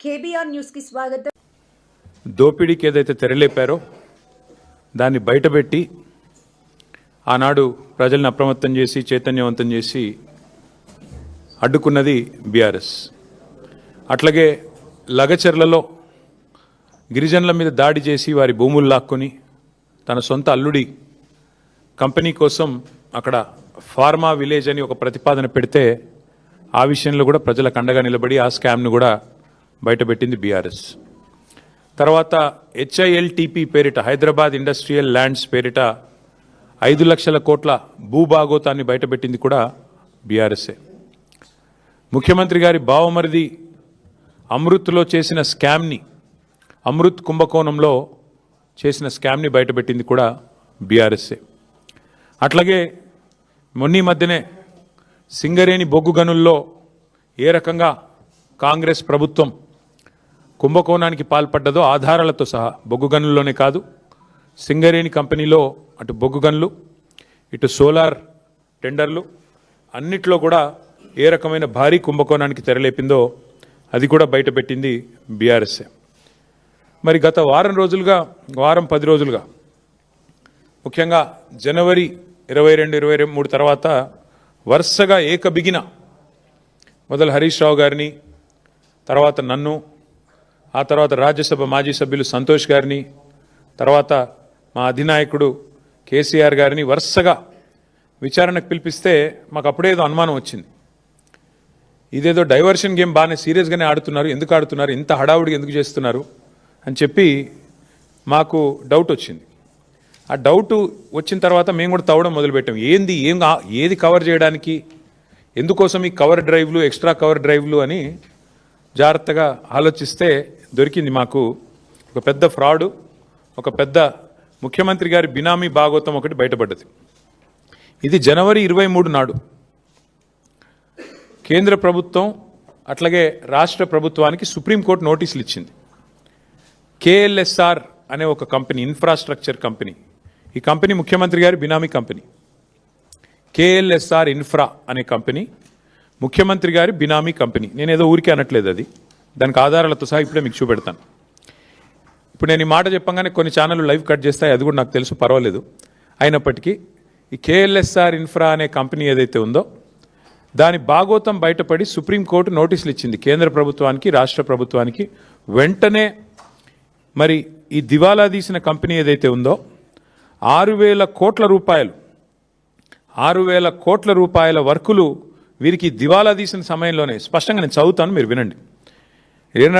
KBR స్వాగతం. దోపిడీకి ఏదైతే తెరలేపారో దాన్ని బయటపెట్టి ఆనాడు ప్రజల్ని అప్రమత్తం చేసి చైతన్యవంతం చేసి అడ్డుకున్నది బీఆర్ఎస్. అట్లాగే లగచెర్లలో గిరిజనుల మీద దాడి చేసి వారి భూములు లాక్కొని తన సొంత అల్లుడి కంపెనీ కోసం అక్కడ ఫార్మా విలేజ్ అని ఒక ప్రతిపాదన పెడితే ఆ విషయంలో కూడా ప్రజలకు అండగా నిలబడి ఆ స్కామ్ను కూడా బయటపెట్టింది బీఆర్ఎస్. తర్వాత హెచ్ఐఎల్టీపీ పేరిట హైదరాబాద్ ఇండస్ట్రియల్ ల్యాండ్స్ పేరిట ఐదు లక్షల కోట్ల భూభాగోతాన్ని బయటపెట్టింది కూడా బీఆర్ఎస్ఏ. ముఖ్యమంత్రి గారి బావమరిది అమృత్లో చేసిన స్కామ్ని అమృత్ కుంభకోణంలో చేసిన స్కామ్ని బయటపెట్టింది కూడా బీఆర్ఎస్ఏ అట్లాగే మొన్నీ మధ్యనే సింగరేణి బొగ్గు గనుల్లో ఏ రకంగా కాంగ్రెస్ ప్రభుత్వం కుంభకోణానికి పాల్పడ్డదో ఆధారాలతో సహా బొగ్గు గనుల్లోనే కాదు సింగరేణి కంపెనీలో అటు బొగ్గు గనులు ఇటు సోలార్ టెండర్లు అన్నిట్లో కూడా ఏ రకమైన భారీ కుంభకోణానికి తెరలేపిందో అది కూడా బయటపెట్టింది బీఆర్ఎస్ఏ మరి గత వారం రోజులుగా వారం పది రోజులుగా ముఖ్యంగా జనవరి ఇరవై రెండు ఇరవై మూడు తర్వాత వరుసగా ఏకబిగిన మొదలు హరీష్ రావు గారిని తర్వాత నన్ను ఆ తర్వాత రాజ్యసభ మాజీ సభ్యులు సంతోష్ గారిని తర్వాత మా అధినాయకుడు కేసీఆర్ గారిని వరుసగా విచారణకు పిలిపిస్తే మాకు అప్పుడే ఏదో అనుమానం వచ్చింది. ఇదేదో డైవర్షన్ గేమ్ బాగానే సీరియస్గానే ఆడుతున్నారు ఎందుకు ఆడుతున్నారు ఇంత హడావుడిగా ఎందుకు చేస్తున్నారు? అని చెప్పి మాకు డౌట్ వచ్చింది. ఆ డౌట్ వచ్చిన తర్వాత మేము కూడా తవ్వడం మొదలుపెట్టాం. ఏంది ఏం ఏది కవర్ చేయడానికి? ఎందుకోసం ఈ కవర్ డ్రైవ్లు ఎక్స్ట్రా కవర్ డ్రైవ్లు అని జాగ్రత్తగా ఆలోచిస్తే దొరికింది మాకు ఒక పెద్ద ఫ్రాడు ఒక పెద్ద ముఖ్యమంత్రి గారి బినామీ భాగోతం ఒకటి బయటపడ్డది. ఇది జనవరి ఇరవై మూడు నాడు. కేంద్ర ప్రభుత్వం అట్లాగే రాష్ట్ర ప్రభుత్వానికి సుప్రీంకోర్టు నోటీసులు ఇచ్చింది. కేఎల్ఎస్ఆర్ అనే ఒక కంపెనీ ఇన్ఫ్రాస్ట్రక్చర్ కంపెనీ. ఈ కంపెనీ ముఖ్యమంత్రి గారి బినామీ కంపెనీ. కేఎల్ఎస్ఆర్ ఇన్ఫ్రా అనే కంపెనీ ముఖ్యమంత్రి గారి బినామీ కంపెనీ. నేను ఏదో ఊరికే అనట్లేదు అది. దానికి ఆధారాలతో సహా ఇప్పుడే మీకు చూపెడతాను. ఇప్పుడు నేను ఈ మాట చెప్పంగానే కొన్ని ఛానళ్ళు లైవ్ కట్ చేస్తాయి అది కూడా నాకు తెలుసు పర్వాలేదు. అయినప్పటికీ ఈ కేఎల్ఎస్ఆర్ ఇన్ఫ్రా అనే కంపెనీ ఏదైతే ఉందో దాని భాగోతం బయటపడి సుప్రీంకోర్టు నోటీసులు ఇచ్చింది కేంద్ర ప్రభుత్వానికి రాష్ట్ర ప్రభుత్వానికి వెంటనే మరి ఈ దివాలా తీసిన కంపెనీ ఏదైతే ఉందో ఆరు వేల కోట్ల రూపాయలు ఆరు వేల కోట్ల రూపాయల వర్కులు వీరికి దివాలా తీసిన సమయంలోనే స్పష్టంగా నేను చదువుతాను మీరు వినండి. ఏం